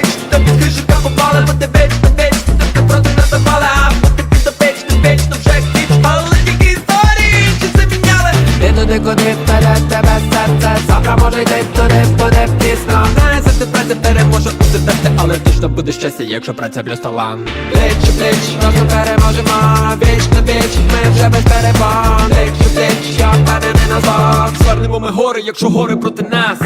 Під попали, бо ти Ти вже Але тільки історії, чи заміняли Ти туди, куди вперед тебе серце? Завтра може йти туди, буде пізно. Знає, за праця переможе у тебе, але точно буде щастя, якщо праця плюс талант Пліч пліч, разом переможемо. Віч на віч, ми вже без перебон Пліч пліч, я впевнений на зло. Звернемо ми гори, якщо гори проти нас